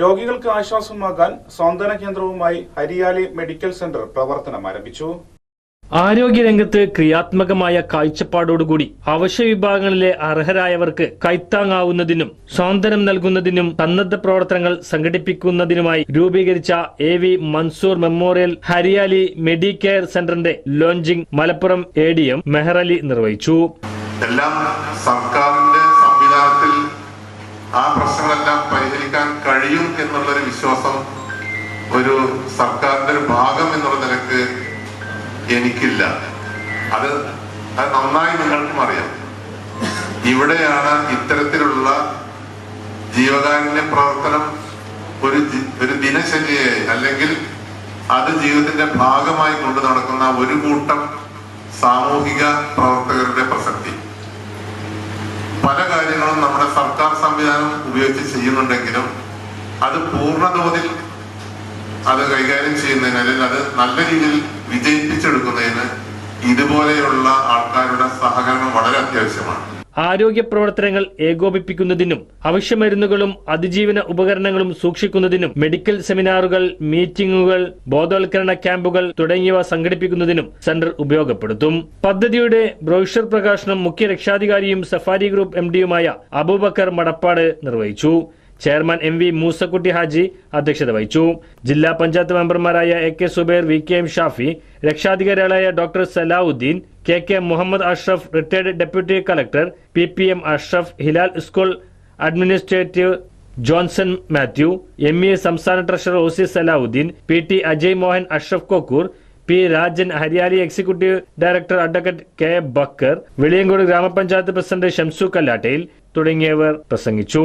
രോഗികൾക്ക് ആശ്വാസമാകാൻ സ്വാന്തന കേന്ദ്രവുമായി Hariyali medical centre പ്രവർത്തനം ആരംഭിച്ചു. ആരോഗ്യരംഗത്ത് ക്രിയാത്മകമായ കാഴ്ചപ്പാടോടുകൂടി അവശ്യ വിഭാഗങ്ങളിലെ അർഹരായവർക്ക് കൈത്താങ്ങാവുന്നതിനും സ്വാതന്ത്ര്യം നൽകുന്നതിനും സന്നദ്ധ പ്രവർത്തനങ്ങൾ സംഘടിപ്പിക്കുന്നതിനുമായി രൂപീകരിച്ച A V Manzoor memorial Hariyali medicare സെന്ററിന്റെ launching Malappuram A D M Meharali നിർവഹിച്ചു. എല്ലാം സംവിധാനത്തിൽ ആ പ്രശ്നങ്ങളെല്ലാം പരിഹരിക്കാൻ കഴിയും എന്നുള്ളൊരു വിശ്വാസം ഒരു സർക്കാരിന്റെ ഒരു ഭാഗം എന്നുള്ള നിലയ്ക്ക് എനിക്കില്ല. അത് അത് നന്നായി നിങ്ങൾക്കും അറിയാം. ഇവിടെയാണ് ഇത്തരത്തിലുള്ള ജീവകാരുണ്യ പ്രവർത്തനം ഒരു ഒരു ദിനചര്യയായി അല്ലെങ്കിൽ അത് ജീവിതത്തിന്റെ ഭാഗമായി കൊണ്ടു നടക്കുന്ന ഒരു കൂട്ടം സാമൂഹിക പ്രവർത്തകരുടെ കാര്യങ്ങളും നമ്മുടെ സർക്കാർ സംവിധാനം ഉപയോഗിച്ച് ചെയ്യുന്നുണ്ടെങ്കിലും അത് പൂർണതോതിൽ അത് കൈകാര്യം ചെയ്യുന്നതിന് അല്ലെങ്കിൽ അത് നല്ല രീതിയിൽ വിജയിപ്പിച്ചെടുക്കുന്നതിന് ഇതുപോലെയുള്ള ആൾക്കാരുടെ സഹകരണം വളരെ അത്യാവശ്യമാണ്. ആരോഗ്യ പ്രവർത്തനങ്ങൾ ഏകോപിപ്പിക്കുന്നതിനും അവശ്യമരുന്നുകളും അതിജീവന ഉപകരണങ്ങളും സൂക്ഷിക്കുന്നതിനും മെഡിക്കൽ സെമിനാറുകൾ മീറ്റിംഗുകൾ ബോധവൽക്കരണ ക്യാമ്പുകൾ തുടങ്ങിയവ സംഘടിപ്പിക്കുന്നതിനും സെന്റർ ഉപയോഗപ്പെടുത്തും. പദ്ധതിയുടെ ബ്രോഷർ പ്രകാശനം മുഖ്യ രക്ഷാധികാരിയും സഫാരി ഗ്രൂപ്പ് എം ഡിയുമായ അബൂബക്കർ മടപ്പാട് നിർവഹിച്ചു. Chairman M V Moosakutty Haji അധ്യക്ഷത വഹിച്ചു. ജില്ലാ പഞ്ചായത്ത് മെമ്പർമാരായ A K Zubair V K M Shafi രക്ഷാധികാരികളായ doctor Salahuddin K K Muhammad Ashraf retired deputy collector P P M Ashraf Hilal school administrative Johnson Mathew M E സംസ്ഥാന treasurer O C Salahuddin P T Ajay Mohan Ashraf Kokkur P Rajan Hariyali executive director advocate K Bakkar Veliyankode ഗ്രാമപഞ്ചായത്ത് president Shamsu കല്ലാട്ടയിൽ തുടങ്ങിയവർ പ്രസംഗിച്ചു.